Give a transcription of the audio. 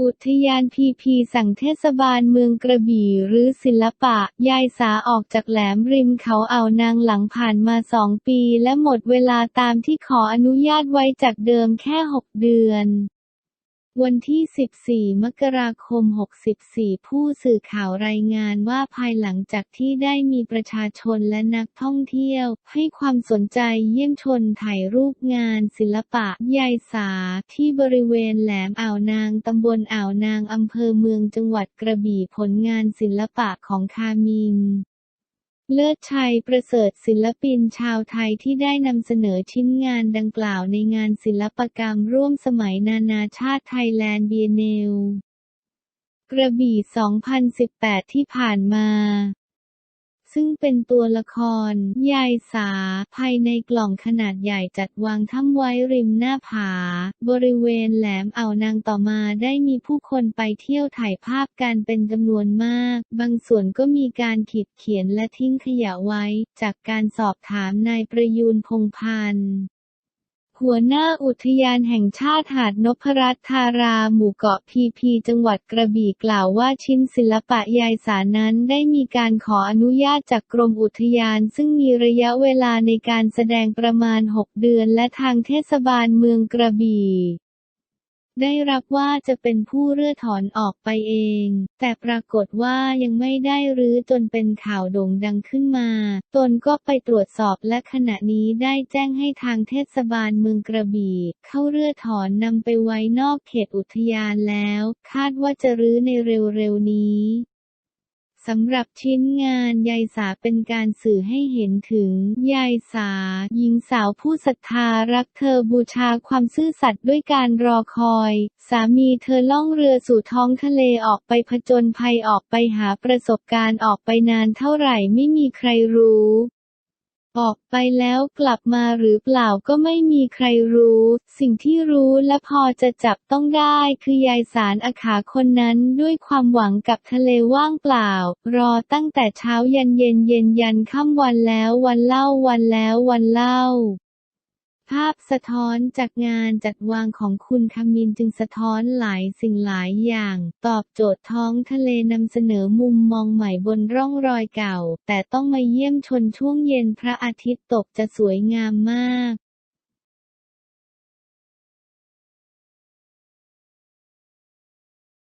อุทยานพีพีสั่งเทศบาลเมืองกระบี่หรือศิลปะ ยายสาออกจากแหลมริมเขาอ่าวนางหลังผ่านมาสองปีและหมดเวลาตามที่ขออนุญาตไว้จากเดิมแค่6เดือน วันที่ 14 มกราคม 64 ผู้สื่อข่าวรายงานว่าภายหลังจากที่ได้มีประชาชนและนักท่องเที่ยว ให้ความสนใจเยี่ยมชนถ่ายรูปงานศิลปะยายสาที่บริเวณแหลมอ่าวนางตำบลอ่าวนางอำเภอเมืองจังหวัดกระบี่ผลงานศิลปะของคามิน เลิศชัยประเสริฐศิลปินชาวไทยที่ได้นำเสนอชิ้นงานดังกล่าวในงานศิลปกรรมร่วมสมัยนานาชาติไทยแลนด์เบียเนล กระบี่ 2018 ที่ผ่านมา ซึ่งเป็นตัวละคร ยายสา ภายในกล่องขนาดใหญ่จัดวางถ้ำไว้ริมหน้าผา บริเวณแหลมอ่าวนางต่อมาได้มีผู้คนไปเที่ยวถ่ายภาพกันเป็นจำนวนมาก บางส่วนก็มีการขีดเขียนและทิ้งขยะไว้ จากการสอบถามนายประยูนพงพันธ์ หัวหน้าอุทยานแห่งชาติหาดนพรัตน์ธาราหมู่เกาะพีพีจังหวัดกระบี่กล่าวว่าชิ้นศิลปะยายสานั้นได้มีการขออนุญาตจากกรมอุทยาน ซึ่งมีระยะเวลาในการแสดงประมาณ 6 เดือนและทางเทศบาลเมืองกระบี่ ได้รับว่าจะเป็นผู้เรื่อถอนออกไปเอง แต่ปรากฏว่ายังไม่ได้รื้อจนเป็นข่าวโด่งดังขึ้นมา ตนก็ไปตรวจสอบและขณะนี้ได้แจ้งให้ทางเทศบาลเมืองกระบี่ เข้าเรื่อถอนนำไปไว้นอกเขตอุทยานแล้ว คาดว่าจะรื้อในเร็วๆนี้ สำหรับชิ้นงานยายสาเป็นการสื่อให้เห็นถึง ยายสา หญิงสาวผู้ศรัทธารักเธอบูชาความซื่อสัตย์ด้วยการรอคอย สามีเธอล่องเรือสู่ท้องทะเลออกไปผจญภัยออกไปหาประสบการณ์ออกไปนานเท่าไหร่ไม่มีใครรู้ ออกไปแล้วกลับมาหรือเปล่าก็ไม่มีใครรู้ สิ่งที่รู้และพอจะจับต้องได้คือยายสารอาขาคนนั้นด้วยความหวังกับทะเลว่างเปล่า รอตั้งแต่เช้ายันเย็นเย็นยันค่ำวันแล้ววันเล่าวันแล้ววันเล่า ภาพสะท้อนจากงานจัดวางของคุณคมินจึงสะท้อนหลายสิ่งหลายอย่าง ตอบโจทย์ท้องทะเลนำเสนอมุมมองใหม่บนร่องรอยเก่า แต่ต้องมาเยี่ยมชนช่วงเย็นพระอาทิตย์ตกจะสวยงามมาก